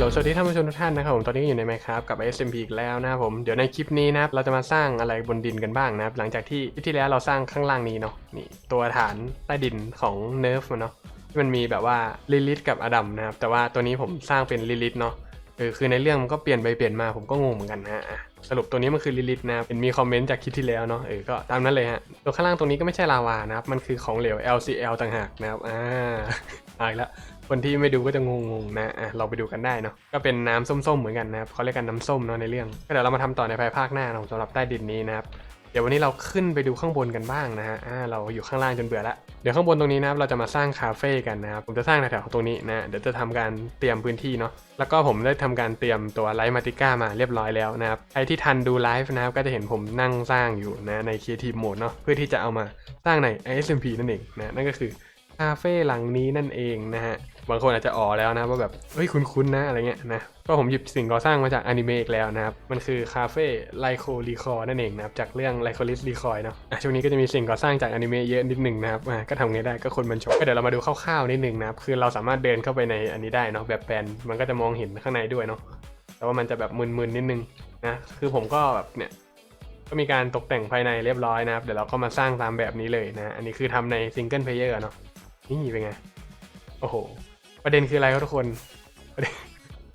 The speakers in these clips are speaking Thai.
ลโหลสวัสดีท่านผู้ชมทุกท่านนะครับผม ตอนนี้ก็อยู่ใน Minecraft กับ SMP อีกแล้วนะครับผม เดี๋ยวในคลิปนี้นะครับเราจะมาสร้างอะไรบนดินกันบ้างนะครับ หลังจากที่คลิปที่แล้วเราสร้างข้างล่างนี้เนาะ นี่ตัวฐานใต้ดินของเนิร์ฟมันเนาะที่มันมีแบบว่าลิลิทกับอดัมนะครับ แต่ว่าตัวนี้ผมสร้างเป็นลิลิทเนาะเออคือในเรื่องมันก็เปลี่ยนไปเปลี่ยนมาผมก็งงเหมือนกันนะฮะสรุปตัวนี้มันคือลิลิทนะครับเป็นมีคอมเมนต์จากคลิปที่แล้วเนาะเออก็ตามนั้นเลยฮะตัวข้างล่างตรงนี้ก็ไม่ใช่ลาวานะครับมันคือของเหลว LCL ต่างหากนะครับอ่าอีกแล้ว คนที่ไม่ดูก็จะงงๆนะอะเราไปดูกันได้เนาะก็เป็นน้ำส้มๆเหมือนกันนะครับเขาเรียกกันน้ำส้มเนาะในเรื่องก็เดี๋ยวเรามาทำต่อในภายภาคหน้าเนาะสำหรับใต้ดินนี้นะครับเดี๋ยววันนี้เราขึ้นไปดูข้างบนกันบ้างนะฮะอ่าเราอยู่ข้างล่างจนเบื่อละ เดี๋ยวข้างบนตรงนี้นะครับ เราจะมาสร้างคาเฟ่กันนะครับ ผมจะสร้างแถวๆตรงนี้นะ เดี๋ยวจะทำการเตรียมพื้นที่เนาะ แล้วก็ผมได้ทำการเตรียมตัวไลท์มาติก้ามาเรียบร้อยแล้วนะครับ ใครที่ทันดูไลฟ์นะครับ ก็จะเห็นผมนั่งสร้างอยู่นะใน Creative Mode เนาะ เพื่อที่จะเอามาสร้างใน SMP นั่นเองนะ นั่นก็คือคาเฟ่หลังนี้นั่นเองนะฮะ บางคนอาจจะอ๋อแล้วนะว่าแบบเฮ้ยคุ้นๆนะอะไรเงี้ยนะก็ผมหยิบสิ่งก่อสร้างมาจากอนิเมะอีกแล้วนะครับ มันคือคาเฟ่ไลโครีคอนั่นเองนะครับ จากเรื่องไลโคลิสรีคอยเนาะะช่วงนี้ก็จะมีสิ่งก่อสร้างจากอนิเมะเยอะนิดหนึ่งนะครับก็ทำไงได้ก็คนมันชอบก็เดี๋ยวเรามาดูคร่าวๆนิดหนึ่งนะครับ คือเราสามารถเดินเข้าไปในอันนี้ได้เนาะแบบแปลนมันก็จะมองเห็นข้างในด้วยเนาะแต่ว่ามันจะแบบมึนๆนิดนึงนะคือผมก็แบบเนี่ยก็มีการตกแต่งภายในเรียบร้อยนะครับ เดี๋ยวเราก็มาสร้างตามแบบนี้เลยนะ อันนี้คือทำในซิงเกิลเพลเยอร์เนาะนี่เป็นไง โอ้โห ประเด็นคืออะไรครับทุกคนประเด็น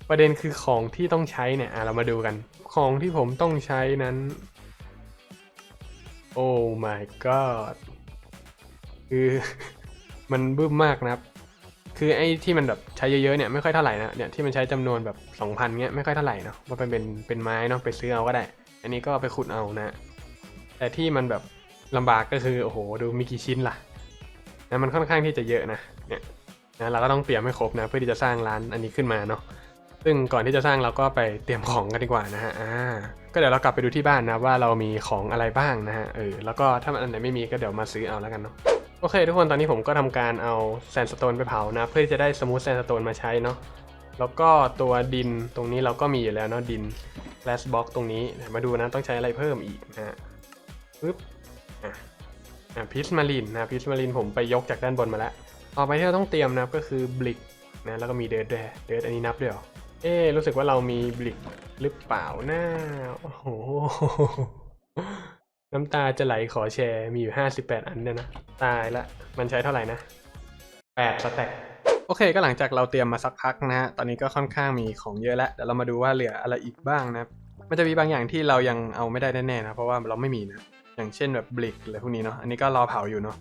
ประเด็นคือของที่ต้องใช้เนี่ยเรามาดูกัน ของที่ผมต้องใช้นั้น โอ้ my god คือมันบึ้มมากนะครับ คือไอ้ที่มันแบบใช้เยอะๆเนี่ยไม่ค่อยเท่าไหร่นะ เนี่ยที่มันใช้จำนวนแบบ2,000เงี้ยไม่ค่อยเท่าไหร่เนาะว่าเป็นเป็นเป็นไม้เนาะไปซื้อเอาก็ได้ อันนี้ก็ไปขุดเอานะ แต่ที่มันแบบลำบากก็คือโอ้โหดูมีกี่ชิ้นล่ะนะมันค่อนข้างที่จะเยอะนะ เนี่ย นะเราก็ต้องเตรียมให้ครบนะเพื่อที่จะสร้างร้านอันนี้ขึ้นมาเนาะซึ่งก่อนที่จะสร้างเราก็ไปเตรียมของกันดีกว่านะฮะอ่าก็เดี๋ยวเรากลับไปดูที่บ้านนะว่าเรามีของอะไรบ้างนะฮะเออแล้วก็ถ้ามันอันไหนไม่มีก็เดี๋ยวมาซื้อเอาแล้วกันเนาะโอเค ทุกคนตอนนี้ผมก็ทำการเอาแซนสโตนไปเผานะ เพื่อที่จะได้สมูทแซนสโตนมาใช้เนาะแล้วก็ตัวดินตรงนี้เราก็มีอยู่แล้วเนาะดินแลสบ็อกตรงนี้มาดูนะต้องใช้อะไรเพิ่มอีกนะฮะปึ๊บอะอะพิสมารินนะพิสมารินผมไปยกจากด้านบนมาแล้ว ต่อไปที่เราต้องเตรียมนะครับก็คือบลิกนะแล้วก็มีเดิร์ดด้วยเดิร์ดอันนี้นับด้วยเหรอเอ๊รู้สึกว่าเรามีบลิกหรือเปล่านะโอ้โหน้ำตาจะไหลขอแชร์มีอยู่ 58 อันเนี่ยนะ ตายละ มันใช้เท่าไหร่นะ8สแต็กโอเคก็หลังจากเราเตรียมมาสักพักนะฮะ ตอนนี้ก็ค่อนข้างมีของเยอะแล้วเดี๋ยวเรามาดูว่าเหลืออะไรอีกบ้างนะ มันจะมีบางอย่างที่เรายังเอาไม่ได้แน่ๆนะ เพราะว่าเราไม่มีนะ อย่างเช่นแบบบลิกอะไรพวกนี้เนาะ อันนี้ก็รอเผาอยู่เนาะ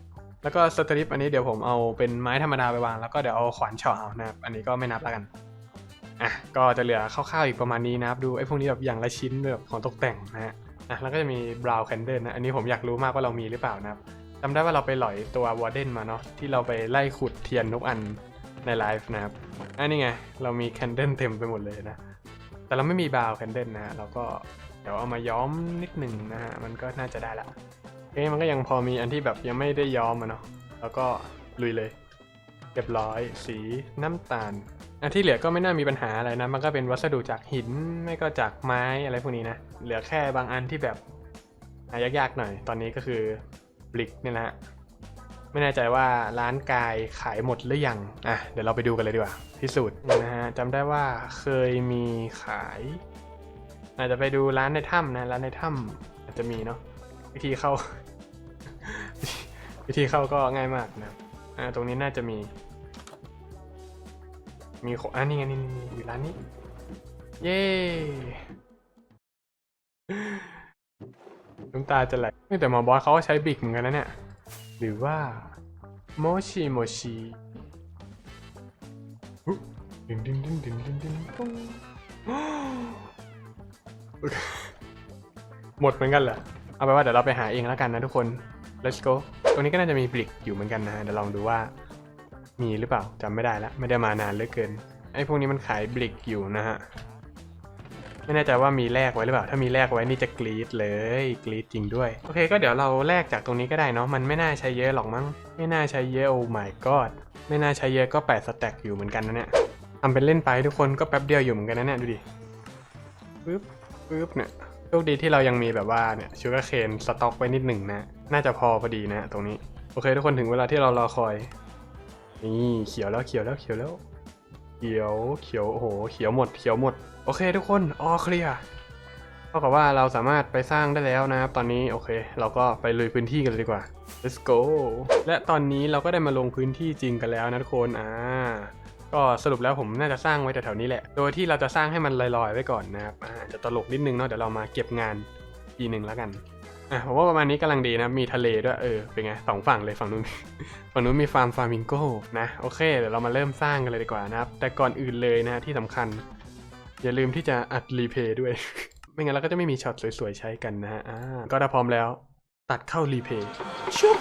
แล้วก็สตริปอันนี้เดี๋ยวผมเอาเป็นไม้ธรรมดาไปวาง แล้วก็เดี๋ยวเอาขวานเฉาะเอานะครับอันนี้ก็ไม่นับแล้วกันอะก็จะเหลือคร่าวๆอีกประมาณนี้นะครับดูไอ้พวกนี้แบบอย่างละชิ้นแบบของตกแต่งนะฮะอะแล้วก็จะมีบราวน์แคนเดิลนะอันนี้ผมอยากรู้มากว่าเรามีหรือเปล่านะครับจำได้ว่าเราไปหลอยตัววอร์เดนมาเนาะที่เราไปไล่ขุดเทียนทุกอันในไลฟ์นะครับอันนี้ไงเรามีแคนเดิลเต็มไปหมดเลยนะแต่เราไม่มีบราวน์แคนเดิลนะฮะเราก็เดี๋ยวเอามาย้อมนิดหนึ่งนะฮะมันก็น่าจะได้ละ เอ๊ะมันก็ยังพอมีอันที่แบบยังไม่ได้ย้อมอะเนาะแล้วก็ลุยเลยเรียบร้อย สีน้ำตาล อันที่เหลือก็ไม่น่ามีปัญหาอะไรนะ มันก็เป็นวัสดุจากหินไม่ก็จากไม้อะไรพวกนี้นะ เหลือแค่บางอันที่แบบยากๆหน่อย ตอนนี้ก็คือบลิกเนี่ยนะไม่แน่ใจว่าร้านกายขายหมดหรือยัง อะ เดี๋ยวเราไปดูกันเลยดีกว่าพิสูจน์นะฮะจำได้ว่าเคยมีขาย อาจจะไปดูร้านในถ้ำนะ ร้านในถ้ำอาจจะมีเนาะวิธีเข้า วิธีเข้าก็ง่ายมากนะครับอ่าตรงนี้น่าจะมี มีของอ่านี่ไงนี่นี่อยู่ร้านนี้ เย้น้ำตาจะไหลแต่หมอบอสเขาก็ใช้บิกเหมือนกันนะเนี่ย หรือว่าโมชิโมชิดึงดึงดึงดึงดึงดึงปุ้งหมดเหมือนกันเหรอ เอาไปนว่าเดี๋ยวเราไปหาเองแล้วกันนะทุกคน let's go ตรงนี้ก็น่าจะมีบลิกอยู่เหมือนกันนะฮะเดี๋ยวลองดูว่า มีหรือเปล่าจำไม่ได้ละไม่ได้มานานเหลือเกินไอ้พวกนี้มันขายบลิกอยู่นะฮะไม่แน่ใจว่ามีแลกไว้หรือเปล่า ถ้ามีแลกไว้นี่จะกรีดเลยกรีดจริงด้วย โอเค ก็เดี๋ยวเราแลกจากตรงนี้ก็ได้เนาะ มันไม่น่าใช้เยอะหรอกมั้ง ไม่น่าใช้เยอะโอ้ my god ไม่น่าใช้เยอะก็แปดสแต็กอยู่เหมือนกันนะเนี่ยทำเป็นเล่นไปทุกคนก็แป๊บเดียวอยู่เหมือนกันนะเนี่ยดูดิปึ๊บปึ๊บเนี่ยโชคดีที่เรายังมีแบบว่าเนี่ยชูการ์เคนสต็อกไว้นิดหนึ่งนะ น่าจะพอพอดีนะตรงนี้ โอเคทุกคนถึงเวลาที่เรารอคอย นี่เขียวแล้วเขียวแล้วเขียวแล้วอีขียวเขียวโอ้โหเขียวหมดเขียวหมด โอเคทุกคนออเคลียร์เท่ากับว่าเราสามารถไปสร้างได้แล้วนะครับตอนนี้โอเค เราก็ไปลุยพื้นที่กันเลยดีกว่า let's go และตอนนี้เราก็ได้มาลงพื้นที่จริงกันแล้วนะทุกคนอ่าก็สรุปแล้วผมน่าจะสร้างไว้แถวๆนี้แหละ โดยที่เราจะสร้างให้มันลอยๆไว้ก่อนนะครับอ่าจะตลกนิดนึงเนาะเดี๋ยวเรามาเก็บงานทีหนึ่งแล้วกัน อะผมว่าประมาณนี้กำลังดีนะมีทะเลด้วยเออเป็นไงสองฝั่งเลยฝั่งนู้นฝั่งนู้นมีฟาร์มฟาร์มิงโก้นะโอเคเดี๋ยวเรามาเริ่มสร้างกันเลยดีกว่านะครับ แต่ก่อนอื่นเลยนะที่สำคัญ อย่าลืมที่จะอัดรีเพย์ด้วย ไม่งั้นเราก็จะไม่มีช็อตสวยๆใช้กันนะฮะอ่าก็ถ้าพร้อมแล้ว ตัดเข้ารีเพย์ชุบ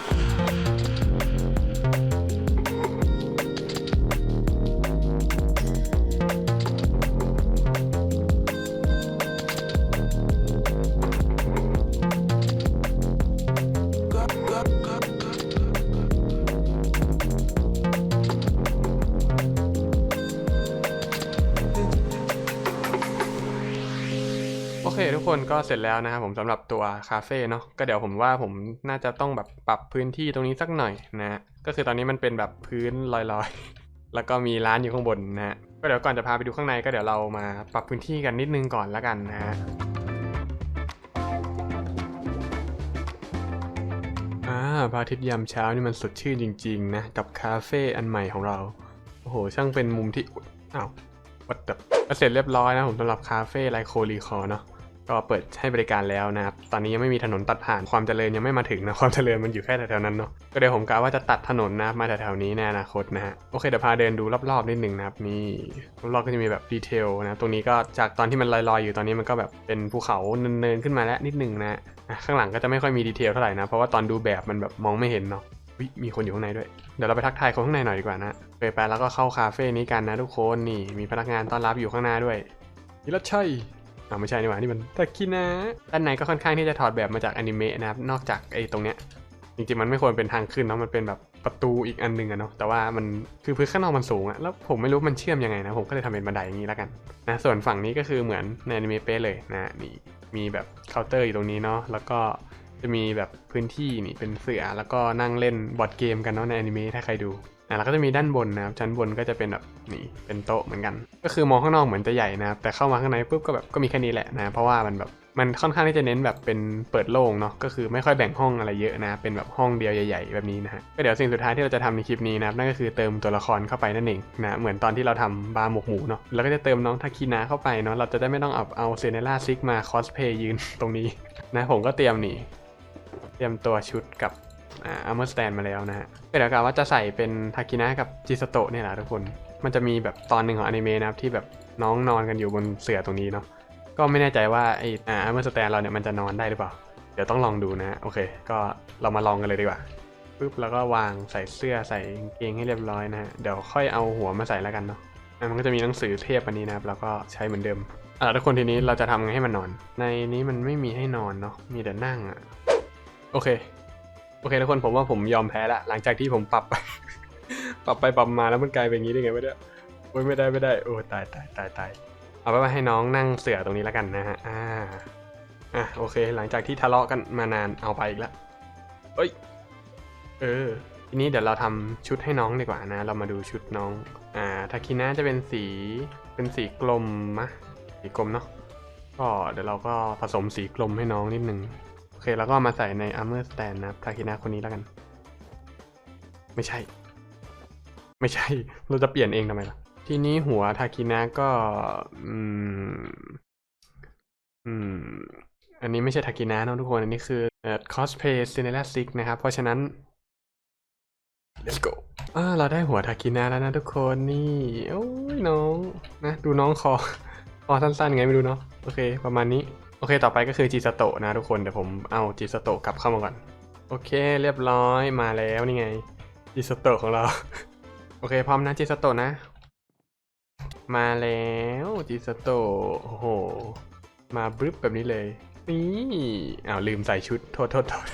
ก็เสร็จแล้วนะครับผมสำหรับตัวคาเฟ่เนาะก็เดี๋ยวผมว่าผมน่าจะต้องแบบปรับพื้นที่ตรงนี้สักหน่อยนะก็คือตอนนี้มันเป็นแบบพื้นลอยๆ แล้วก็มีร้านอยู่ข้างบนนะก็เดี๋ยวก่อนจะพาไปดูข้างในก็เดี๋ยวเรามาปรับพื้นที่กันนิดนึงก่อนละกันนะฮะอ่าพระอาทิตย์ยามเช้านี่มันสดชื่นจริงๆนะกับคาเฟ่อันใหม่ของเราโอ้โหช่างเป็นมุมที่อ้าววัดดับเสร็จเรียบร้อยนะผมสำหรับคาเฟ่ไลโครีคอเนาะ ก็เปิดให้บริการแล้วนะครับ ตอนนี้ยังไม่มีถนนตัดผ่านความเจริญยังไม่มาถึงนะความเจริญมันอยู่แค่แถวๆนั้นเนาะ ก็เดี๋ยวผมกะว่าจะตัดถนนนะครับมาแถวๆนี้ในอนาคตนะฮะ โอเคเดี๋ยวพาเดินดูรอบๆนิดนึงนะครับนี่รอบๆก็จะมีแบบดีเทลนะ ตรงนี้ก็จากตอนที่มันลอยๆ อยู่ตอนนี้มันก็แบบเป็นภูเขาเนินๆขึ้นมาแล้วนิดนึงนะอะข้างหลังก็จะไม่ค่อยมีดีเทลเท่าไหร่นะ เพราะว่าตอนดูแบบมันแบบมองไม่เห็นเนาะอุ๊ยมีคนอยู่ข้างในด้วย เดี๋ยวเราไปทักทายคนข้างในหน่อยดีกว่านะไปไปแล้วก็เข้าคาเฟ่นี้กันนะทุกคนนี่มีพนักงานต้อนรับอยู่ข้างหน้าด้วยนิรชัย อ่าไม่ใช่นี่หว่านี่มันตะคินะด้านในก็ค่อนข้างที่จะถอดแบบมาจากอนิเมะนะครับนอกจากไอ้ตรงเนี้ยจริงๆมันไม่ควรเป็นทางขึ้นเนาะมันเป็นแบบประตูอีกอันหนึ่งอะเนาะแต่ว่ามันคือพื้นข้างนอกมันสูงอะแล้วผมไม่รู้มันเชื่อมยังไงนะผมก็เลยทำเป็นบันไดอย่างนี้แล้วกันนะส่วนฝั่งนี้ก็คือเหมือนในอนิเมะเป๊ะเลยนะนี่มีแบบเคาน์เตอร์อยู่ตรงนี้เนาะแล้วก็จะมีแบบพื้นที่นี่เป็นเสือแล้วก็นั่งเล่นบอร์ดเกมกันเนาะในอนิเมะถ้าใครดู อะแล้วก็จะมีด้านบนนะครับชั้นบนก็จะเป็นแบบนี่เป็นโต๊ะเหมือนกัน ก็คือมองข้างนอกเหมือนจะใหญ่นะครับแต่เข้ามาข้างในปุ๊บก็แบบก็มีแค่นี้แหละนะเพราะว่ามันแบบมันค่อนข้างที่จะเน้นแบบเป็นเปิดโล่งเนาะก็คือไม่ค่อยแบ่งห้องอะไรเยอะนะ เป็นแบบห้องเดียวใหญ่ ๆ แบบนี้นะฮะก็เดี๋ยวสิ่งสุดท้ายที่เราจะทำในคลิปนี้นะครับนั่นก็คือเติมตัวละครเข้าไปนั่นเองนะเหมือนตอนที่เราทำบาร์หมกหมูเนาะแล้วก็จะเติมน้องทาคินะเข้าไปเนาะเราจะได้ไม่ต้องเอาเอาเซเนล่าซิกมาคอสเพย์ยืนตรงนี้นะผมก็เตรียมนี่เตรียมตัวชุดกับ อ่าอัมเมอร์สแตนมาแล้วนะฮะเดี๋ยวกะว่าจะใส่เป็นทากินะกับจิสโตะเนี่ยแหละทุกคน มันจะมีแบบตอนหนึ่งของอนิเมะนะครับที่แบบน้องนอนกันอยู่บนเสื่อตรงนี้เนาะก็ไม่แน่ใจว่าไออ่าอัมเมอร์สแตนเราเนี่ยมันจะนอนได้หรือเปล่า เดี๋ยวต้องลองดูนะโอเค ก็เรามาลองกันเลยดีกว่าปุ๊บแล้วก็วางใส่เสื้อใส่กางเกงให้เรียบร้อยนะฮะเดี๋ยวค่อยเอาหัวมาใส่แล้วกันเนาะอะมันก็จะมีหนังสือเทพอันนี้นะครับแล้วก็ใช้เหมือนเดิมอ่าทุกคนทีนี้เราจะทำไงให้มันนอน ในนี้มันไม่มีให้นอนเนาะมีแต่นั่งอะโอเค โอเคทุกคนผมว่าผมยอมแพ้ละหลังจากที่ผมปรับ ปรับไปปรับมาแล้วมันกลายเป็นอย่างนี้ได้ไงวะเนี่ยโอ้ยไม่ได้ไม่ได้โอ้ตายตายตายตายเอาไปว่าให้น้องนั่งเสือตรงนี้แล้วกันนะฮะอ่าอะโอเค หลังจากที่ทะเลาะกันมานานเอาไปอีกล้วเอ้ยเออทีนี้เดี๋ยวเราทำชุดให้น้องดีกว่านะ เรามาดูชุดน้องอ่าทาคินะจะเป็นสีเป็นสีกลมมะสีกลมเนาะก็เดี๋ยวเราก็ผสมสีกลมให้น้องนิดนึง เคแล้วก็มาใส่ใน armor stand นะครับทาคินะคนนี้แล้วกัน ไม่ใช่ ไม่ใช่ เราจะเปลี่ยนเองทำไมล่ะ ทีนี้หัวทาคินะก็อืมอืมอันนี้ไม่ใช่ทาคินะนะทุกคน อันนี้คือเอ่อ cosplay Cinderella Six นะครับ เพราะฉะนั้น let's go อ่าเราได้หัวทาคินะแล้วนะทุกคนนี่โอ้ยน้องนะ ดูน้องคอคอสั้นๆไงไม่รู้เนาะโอเค ประมาณนี้ อเค ต่อไปก็คือจิสโตะนะทุกคน เดี๋ยวผมเอาจิสโตะกลับเข้ามาก่อน โอเค เรียบร้อยมาแล้วนี่ไงจิสโตะของเรา โอเค พร้อมนะจิสโตะนะ มาแล้วจิสโตะโอ้โห มาบรึบแบบนี้เลย นี่อ้าวลืมใส่ชุด โทษโทษโทษ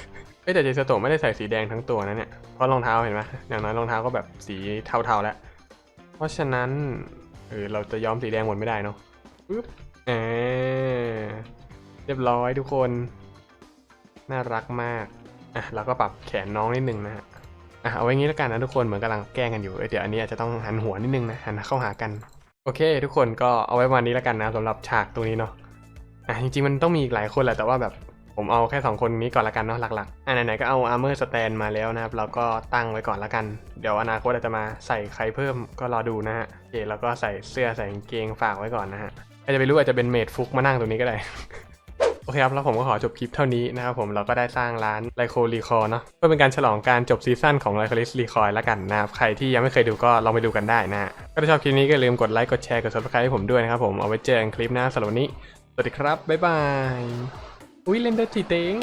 เอ้แต่จิสโตะไม่ได้ใส่สีแดงทั้งตัวนะเนี่ย เพราะรองเท้าเห็นไหมอย่างน้อยรองเท้าก็แบบสีเทาๆแล้ว เพราะฉะนั้น เออเราจะย้อมสีแดงหมดไม่ได้เนาะปึ๊บอ่าเรียบร้อยทุกคน น่ารักมาก อะเราก็ปรับแขนน้องนิดนึงนะฮะ อะเอาไว้งี้แล้วกันนะทุกคนเหมือนกำลังแกล้งกันอยู่เเดี๋ยวอันนี้อาจจะต้องหันหัวนิดนึงนะหันเข้าหากัน โอเค ทุกคนก็เอาไว้วันนี้แล้วกันนะสำหรับฉากตรงนี้เนาะ อะจริงๆมันต้องมีอีกหลายคนแหละแต่ว่าแบบผมเอาแค่ 2 คนนี้ก่อนละกันเนาะหลักๆ อะไหนๆก็เอา Armor Stand มาแล้วนะครับ เราก็ตั้งไว้ก่อนละกัน เดี๋ยวอนาคตอาจจะมาใส่ใครเพิ่มก็รอดูนะฮะโอเคแล้วก็ใส่เสื้อใส่กางเกงฝากไว้ก่อนนะฮะใครจะไปรู้อาจจะเป็นเมดฟุกมานั่งตรงนี้ก็ได้ เคครับแล้วผมก็ขอจบคลิปเท่านี้นะครับผมเราก็ได้สร้างร้านไลโครีคอเนาะเพื่อเป็นการฉลองการจบซีซั่นของไลโคลิสรีคอยแล้วกันนะครับใครที่ยังไม่เคยดูก็ลองไปดูกันได้นะก็ถ้าชอบคลิปนี้ก็อย่าลืมกดไลค์กดแชร์กด subscribe ให้ผมด้วยนะครับผมเอาไว้เจอกันคลิปหน้าสำหรับวันนี้สวัสดีครับบ๊ายบายอุ้ยเล่นได้ทีเต็ง